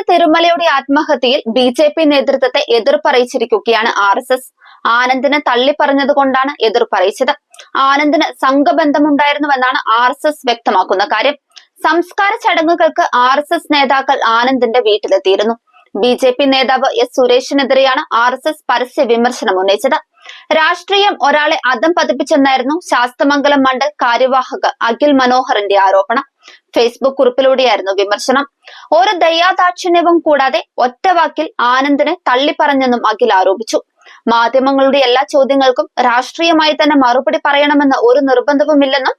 ആനന്ദ് തിരുമലയുടെ ആത്മഹത്യയിൽ B J P നേതൃത്വത്തെ എതിർപ്പറിയിച്ചിരിക്കുകയാണ് ആർ എസ് എസ്. ആനന്ദിനെ തള്ളിപ്പറഞ്ഞത് കൊണ്ടാണ് എതിർപ്പറിയിച്ചത്. ആനന്ദിന് സംഘബന്ധമുണ്ടായിരുന്നുവെന്നാണ് ആർ എസ് എസ് വ്യക്തമാക്കുന്ന കാര്യം. സംസ്കാര ചടങ്ങുകൾക്ക് ആർ എസ് എസ് നേതാക്കൾ ആനന്ദിന്റെ വീട്ടിലെത്തിയിരുന്നു. ബി ജെ പി നേതാവ് എസ് സുരേഷിനെതിരെയാണ് ആർ എസ് എസ് പരസ്യ വിമർശനം ഉന്നയിച്ചത്. രാഷ്ട്രീയം ഒരാളെ അതം പതിപ്പിച്ചെന്നായിരുന്നു ശാസ്തമംഗലം മണ്ഡൽ കാര്യവാഹക അഖിൽ മനോഹറിന്റെ ആരോപണം. ഫേസ്ബുക്ക് കുറിപ്പിലൂടെയായിരുന്നു വിമർശനം. ഒരു ദയാദാക്ഷിണ്യവും കൂടാതെ ഒറ്റവാക്കിൽ ആനന്ദിനെ തള്ളിപ്പറഞ്ഞെന്നും അഖിൽ ആരോപിച്ചു. മാധ്യമങ്ങളുടെ എല്ലാ ചോദ്യങ്ങൾക്കും രാഷ്ട്രീയമായി തന്നെ മറുപടി പറയണമെന്ന് ഒരു നിർബന്ധവുമില്ലെന്നും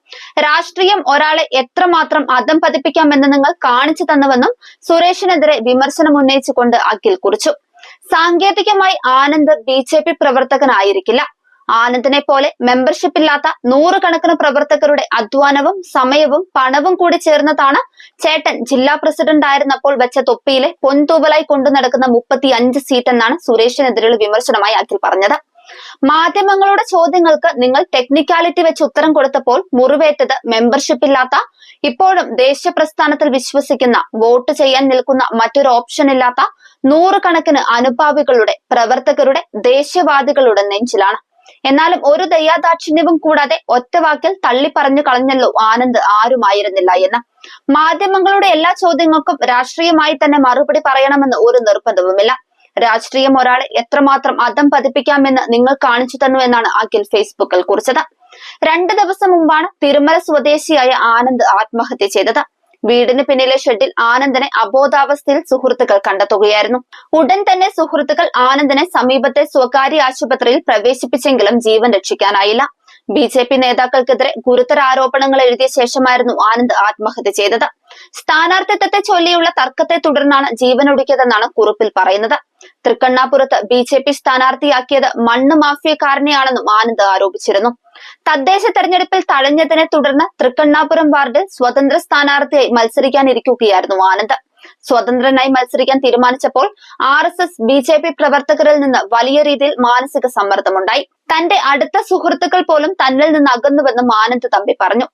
രാഷ്ട്രീയം ഒരാളെ എത്രമാത്രം അധം പതിപ്പിക്കാമെന്ന് നിങ്ങൾ കാണിച്ചു തന്നുവെന്നും സുരേഷിനെതിരെ വിമർശനം ഉന്നയിച്ചുകൊണ്ട് അഖിൽ കുറിച്ചു. സാങ്കേതികമായി ആനന്ദ് ബി ജെ പി പ്രവർത്തകനായിരിക്കില്ല. ആനന്ദിനെ പോലെ മെമ്പർഷിപ്പ് ഇല്ലാത്ത നൂറുകണക്കിന് പ്രവർത്തകരുടെ അധ്വാനവും സമയവും പണവും കൂടി ചേർന്നതാണ് ചേട്ടൻ. ജില്ലാ പ്രസിഡന്റ് ആയിരുന്നപ്പോൾ വെച്ച തൊപ്പിയിലെ പൊൻതൂവലായി കൊണ്ടു നടക്കുന്ന മുപ്പത്തി അഞ്ച് സീറ്റ് എന്നാണ് സുരേഷിനെതിരെയുള്ള വിമർശനമായി അഖിൽ പറഞ്ഞത്. മാധ്യമങ്ങളുടെ ചോദ്യങ്ങൾക്ക് നിങ്ങൾ ടെക്നിക്കാലിറ്റി വെച്ച് ഉത്തരം കൊടുത്തപ്പോൾ മുറിവേറ്റത് മെമ്പർഷിപ്പ് ഇല്ലാത്ത ഇപ്പോഴും ദേശീയ പ്രസ്ഥാനത്തിൽ വിശ്വസിക്കുന്ന വോട്ട് ചെയ്യാൻ നിൽക്കുന്ന മറ്റൊരു ഓപ്ഷൻ ഇല്ലാത്ത നൂറുകണക്കിന് അനുഭാവികളുടെ പ്രവർത്തകരുടെ ദേശീയവാദികളുടെ നെഞ്ചിലാണ്. എന്നാലും ഒരു ദയാദാക്ഷിണ്യവും കൂടാതെ ഒറ്റവാക്കിൽ തള്ളി പറഞ്ഞു കളഞ്ഞല്ലോ ആനന്ദ് ആരുമായിരുന്നില്ല എന്ന്. മാധ്യമങ്ങളുടെ എല്ലാ ചോദ്യങ്ങൾക്കും രാഷ്ട്രീയമായി തന്നെ മറുപടി പറയണമെന്ന് ഒരു നിർബന്ധവുമില്ല. രാഷ്ട്രീയം ഒരാളെ എത്രമാത്രം അധം പതിപ്പിക്കാമെന്ന് നിങ്ങൾ കാണിച്ചു തന്നു എന്നാണ് അഖിൽ ഫേസ്ബുക്കിൽ കുറിച്ചത്. രണ്ട് ദിവസം മുമ്പാണ് തിരുമല സ്വദേശിയായ ആനന്ദ് ആത്മഹത്യ ചെയ്തത്. വീടിന് പിന്നിലെ ഷെഡിൽ ആനന്ദനെ അബോധാവസ്ഥയിൽ സുഹൃത്തുക്കൾ കണ്ടെത്തുകയായിരുന്നു. ഉടൻ തന്നെ സുഹൃത്തുക്കൾ ആനന്ദനെ സമീപത്തെ സ്വകാര്യ ആശുപത്രിയിൽ പ്രവേശിപ്പിച്ചെങ്കിലും ജീവൻ രക്ഷിക്കാനായില്ല. ബി ജെ പി നേതാക്കൾക്കെതിരെ ഗുരുതര ആരോപണങ്ങൾ എഴുതിയ ശേഷമായിരുന്നു ആനന്ദ് ആത്മഹത്യ ചെയ്തത്. സ്ഥാനാർത്ഥിത്വത്തെ ചൊല്ലിയുള്ള തർക്കത്തെ തുടർന്നാണ് ജീവനൊടുക്കിയതെന്നാണ് കുറിപ്പിൽ പറയുന്നത്. തൃക്കണ്ണാപുരത്ത് ബി ജെ പി സ്ഥാനാർത്ഥിയാക്കിയത് മണ്ണ് മാഫിയക്കാരനെയാണെന്നും ആനന്ദ് ആരോപിച്ചിരുന്നു. തദ്ദേശ തെരഞ്ഞെടുപ്പിൽ തഴഞ്ഞതിനെ തുടർന്ന് തൃക്കണ്ണാപുരം വാർഡ് സ്വതന്ത്ര സ്ഥാനാർത്ഥിയായി മത്സരിക്കാനിരിക്കുകയായിരുന്നു ആനന്ദ്. സ്വതന്ത്രനായി മത്സരിക്കാൻ തീരുമാനിച്ചപ്പോൾ R S S B J P പ്രവർത്തകരിൽ നിന്ന് വലിയ രീതിയിൽ മാനസിക സമ്മർദ്ദമുണ്ടായി. തന്റെ അടുത്ത സുഹൃത്തുക്കൾ പോലും തന്നിൽ നിന്ന് അകന്നുവെന്നും ആനന്ദ് തമ്പി പറഞ്ഞു.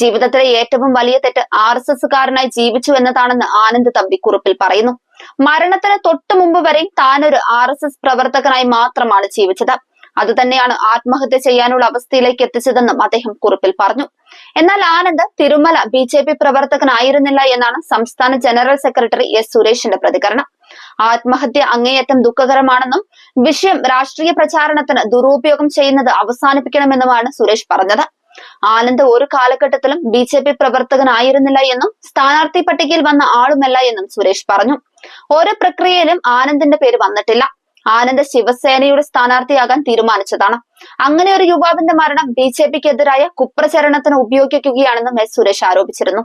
ജീവിതത്തിലെ ഏറ്റവും വലിയ തെറ്റ് ആർ എസ് എസ്സുകാരനായി ജീവിച്ചു എന്നതാണെന്ന് ആനന്ദ് തമ്പി കുറിപ്പിൽ പറയുന്നു. മരണത്തിന് തൊട്ടു മുമ്പ് വരെയും താനൊരു ആർ എസ് എസ് പ്രവർത്തകനായി മാത്രമാണ് ജീവിച്ചത്. അതുതന്നെയാണ് ആത്മഹത്യ ചെയ്യാനുള്ള അവസ്ഥയിലേക്ക് എത്തിച്ചതെന്നും അദ്ദേഹം കുറിപ്പിൽ പറഞ്ഞു. എന്നാൽ Anand Thirumala B J P പ്രവർത്തകനായിരുന്നില്ല എന്നാണ് സംസ്ഥാന ജനറൽ സെക്രട്ടറി എസ് സുരേഷിന്റെ പ്രതികരണം. ആത്മഹത്യ അങ്ങേയറ്റം ദുഃഖകരമാണെന്നും വിഷയം രാഷ്ട്രീയ പ്രചാരണത്തിന് ദുരുപയോഗം ചെയ്യുന്നത് അവസാനിപ്പിക്കണമെന്നുമാണ് സുരേഷ് പറഞ്ഞത്. ആനന്ദ് ഒരു കാലഘട്ടത്തിലും ബി ജെ പി പ്രവർത്തകനായിരുന്നില്ല എന്നും സ്ഥാനാർത്ഥി പട്ടികയിൽ വന്ന ആളുമല്ല എന്നും സുരേഷ് പറഞ്ഞു. ഓരോ പ്രക്രിയയിലും ആനന്ദിന്റെ പേര് വന്നിട്ടില്ല. ആനന്ദ് ശിവസേനയുടെ സ്ഥാനാർത്ഥിയാകാൻ തീരുമാനിച്ചതാണ്. അങ്ങനെ ഒരു യുവാവിന്റെ മരണം ബി ജെ പിക്ക് എതിരായ കുപ്രചരണത്തിന് ഉപയോഗിക്കുകയാണെന്നും എസ് സുരേഷ് ആരോപിച്ചിരുന്നു.